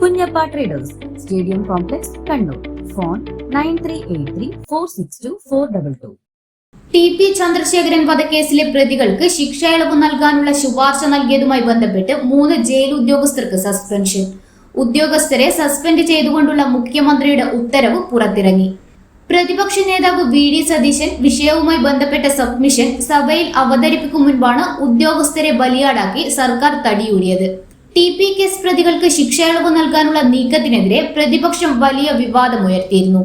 Kunjappa traders stadium complex Kannur. Phone nine three eight three four six two four double two. T P Chandrasekharan വധക്കേസിലെ പ്രതികൾക്ക് ശിക്ഷ ഇളവ് നൽകാനുള്ള ശുപാർശ നൽകിയതുമായി ബന്ധപ്പെട്ട് മൂന്ന് ജയിൽ ഉദ്യോഗസ്ഥർക്ക് സസ്പെൻഷൻ ഉദ്യോഗസ്ഥരെ സസ്പെൻഡ് ചെയ്തുകൊണ്ടുള്ള മുഖ്യമന്ത്രിയുടെ ഉത്തരവ് പുറത്തിറങ്ങി. പ്രതിപക്ഷ നേതാവ് വി ഡി സതീശൻ വിഷയവുമായി ബന്ധപ്പെട്ട സബ്മിഷൻ സഭയിൽ അവതരിപ്പിക്കും മുൻപാണ് ഉദ്യോഗസ്ഥരെ ബലിയാടാക്കി സർക്കാർ തടിയൂടിയത് ടി പി കേസ് പ്രതികൾക്ക് ശിക്ഷ ഇളവ് നൽകാനുള്ള നീക്കത്തിനെതിരെ പ്രതിപക്ഷം വലിയ വിവാദമുയർത്തിയിരുന്നു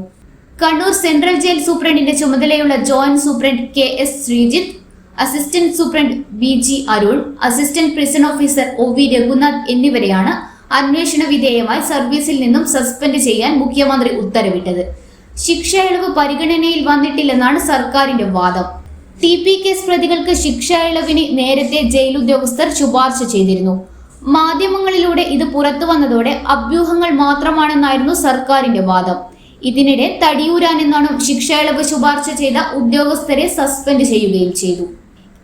കണ്ണൂർ സെൻട്രൽ ജയിൽ സൂപ്രണ്ടിന്റെ ചുമതലയുള്ള joint superintendent K S Sreejith assistant superintendent B G Arun assistant prison officer O V Raghunath എന്നിവരെയാണ് അന്വേഷണ വിധേയമായി സർവീസിൽ നിന്നും സസ്പെൻഡ് ചെയ്യാൻ മുഖ്യമന്ത്രി ഉത്തരവിട്ടത്. ശിക്ഷ ഇളവ് പരിഗണനയിൽ വന്നിട്ടില്ലെന്നാണ് സർക്കാരിന്റെ വാദം. ടി പി കേസ് പ്രതികൾക്ക് ശിക്ഷ ഇളവിന് നേരത്തെ ജയിൽ ഉദ്യോഗസ്ഥർ ശുപാർശ ചെയ്തിരുന്നു. മാധ്യമങ്ങളിലൂടെ ഇത് പുറത്തു വന്നതോടെ അഭ്യൂഹങ്ങൾ മാത്രമാണെന്നായിരുന്നു സർക്കാരിന്റെ വാദം. ഇതിനിടെ തടിയൂരാൻ എന്നാണ് ശിക്ഷ ഇളവ് ശുപാർശ ചെയ്ത ഉദ്യോഗസ്ഥരെ സസ്പെൻഡ് ചെയ്യുകയും ചെയ്തു.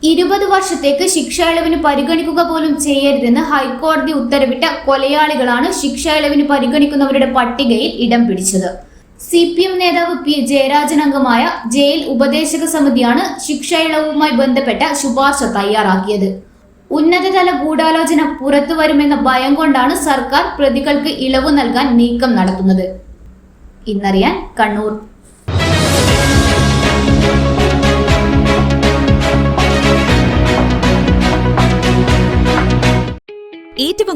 ഇരുപത് വർഷത്തേക്ക് ശിക്ഷ ഇളവിന് പരിഗണിക്കുക പോലും ചെയ്യരുതെന്ന് ഹൈക്കോടതി ഉത്തരവിട്ട കൊലയാളികളാണ് ശിക്ഷ ഇളവിന് പരിഗണിക്കുന്നവരുടെ പട്ടികയിൽ ഇടം പിടിച്ചത്. സി പി എം നേതാവ് പി ജയരാജൻ അംഗമായ ജയിൽ ഉപദേശക സമിതിയാണ് ശിക്ഷ ഇളവുമായി ബന്ധപ്പെട്ട ശുപാർശ തയ്യാറാക്കിയത്. ഉന്നതതല ഗൂഢാലോചന പുറത്തു വരുമെന്ന ഭയം കൊണ്ടാണ് സർക്കാർ പ്രതികൾക്ക് ഇളവ് നൽകാൻ നീക്കം നടത്തുന്നത്. ഇന്നറിയാൻ കണ്ണൂർ.